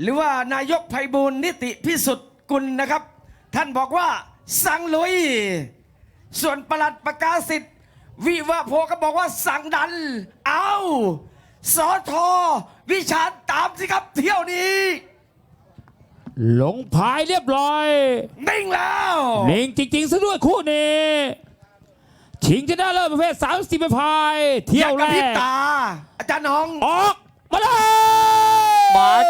หรือว่านายกไพบูลย์นิติพิสุทธิ์กุลนะครับ ท่านบอกว่าสั่งลุย ส่วนประหลัดประกาศสิทธิ์วิวาโพก็บอกว่าสั่งดัน เอาสอทอวิชาญตามสิครับเที่ยวนี้ลงพายเรียบร้อยนิ่งแล้วเน่งจริงๆซะด้วยคู่นี้ชิงชนะเลิศประเภท 30พาย เที่อยวย่ากแรระพริบกตาอาจารย์น้องออกมาเลย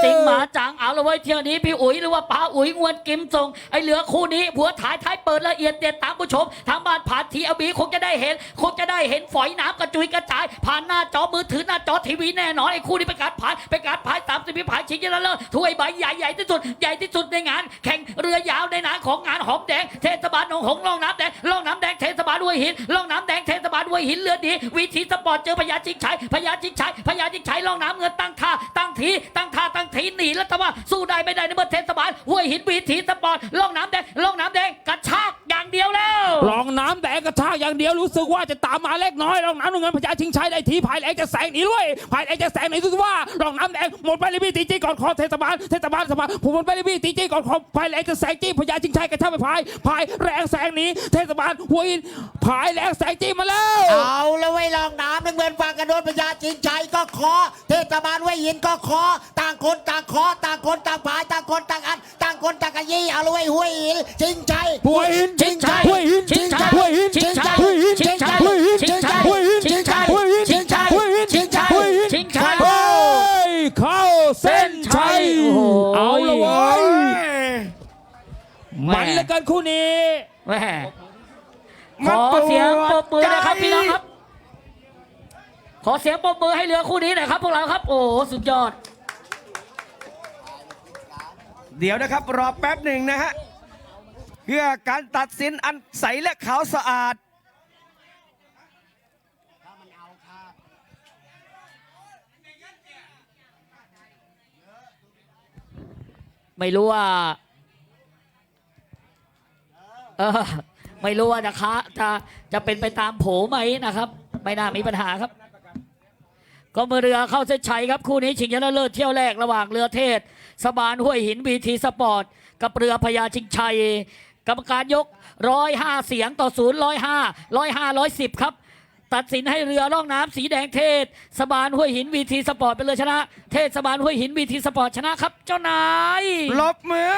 หมาจริงหมาจังเอาละเว้เที่ยวนี้พี่อุ๋ยหรือว่าป้าอุ๋ยงวนกิมส่งไอ้เหลือคู่นี้ผัวถ่ายท้ายเปิดละเอียดเด็ดตามผู้ชมทางบ้านผ่านทีอบีคงจะได้เห็นคงจะได้เห็นฝอยน้ำกระจุยกระจาย ผ่านหน้าจอมือถือหน้าจอทีวีแน่นอนไอ้คู่นี้เป็นการผ่านเป็นการผ่านสามสิบวิผ่านชิงชนะเลิศถ้วยใบใหญ่ใหญ่ที่สุดใหญ่ที่สุดในงาน แข่งเรือยาวในหนาของงานหอมแดงเทศบาลหนองหงส์ล่องน้ำแดงล่องน้ำแดงเทศบาลห้วยหินล่องน้ำแดงเทศบาลห้วยหินเรือดีวิธีสปอร์ตเจอพญาจิงชัยพญาจิงชัยพญาจิงชัยล่องน้ำเงินตั้งท่าตั้งทีตั้งาตั้งทีหนีแล้วแต่ว่าสู้ได้ไม่ได้ในเมื่อเทศบาลห้วยหินวิธีสปอร์ตล่องน้ำแดงล่องน้ำแดงกระชากอย่างเดียวแล้วลองน้ำแดงกระชากอย่างเดียวรู้สึกว่าจะตามมาเล็กน้อยลองน้ำเงินพญาชิงชัยได้ทีภายแรงจะแสงหนีด้วยภายแรงจะแสงหนีรู้สึกว่าลองน้ำแดงหมดไปเลยพี่ตีจี้ก่อนคอเทศบาลเทศบาลสบายผมหมดไปเลยพี่ตีจี้ก่อนคอภายแรงจะแสงจี้พญาชิงชัยกระชากไปภายภายแรงแสงหนีเทศบาลหัวหินภายแรงแสงจี้มาแล้ว เอาแล้วไว้ยลองน้ำน้ำเงินฟังกันโดนพญาจิงชัยก็ขอ เทศบาลไว้ยินก็ขอ ต่างคนต่างขอ ต่างคนต่างผายต่างคนต่างอัน ต่างคนต่างกะยี่เอาแล้วไว้ยห้วยหินจิงชัยหัวหินชิงชัยหัวหินชิงชัยหัวหินชิงชัยหัวหินชิงชัยหัวหินชิงชัยหัวหินชิงชัยหัวหินชิงชัยหัวหินชิงชัยหัวหินชิงชัยเข้าเส้นชัยเอาละเว้ยแม่มันเหลือเกินคู่นี้แม่ขอเสียงปรบมือนะครับพี่น้องครับ ขอเสียงปรบมือให้เรือคู่นี้หน่อยครับพวกเราครับ โอ้โหสุดยอด เดี๋ยวนะครับรอแป๊บหนึ่งนะฮะเพื่อการตัดสินอันใสและขาวสะอาดไม่รู้ว่าเออไม่รู้ว่าจะคะจะจะเป็นไปตามโผไหมนะครับ ไม่น่ามีปัญหาครับ ก็มือเรือเข้าเส้นชัยครับคู่นี้ชิงชนะเลิศเที่ยวแรกระหว่างเรือเทศ สบานห้วยหินวีทีสปอร์ต กับเรือพญาชิงชัย กรรมการยกร้อยห้าเสียงต่อศูนย์ร้อยห้าร้อยห้าร้อยสิบครับ ตัดสินให้เรือล่องน้ำสีแดงเทศ สบานห้วยหินวีทีสปอร์ตเป็นเรือชนะ เทศสบานห้วยหินวีทีสปอร์ตชนะครับ เจ้านายลบมือ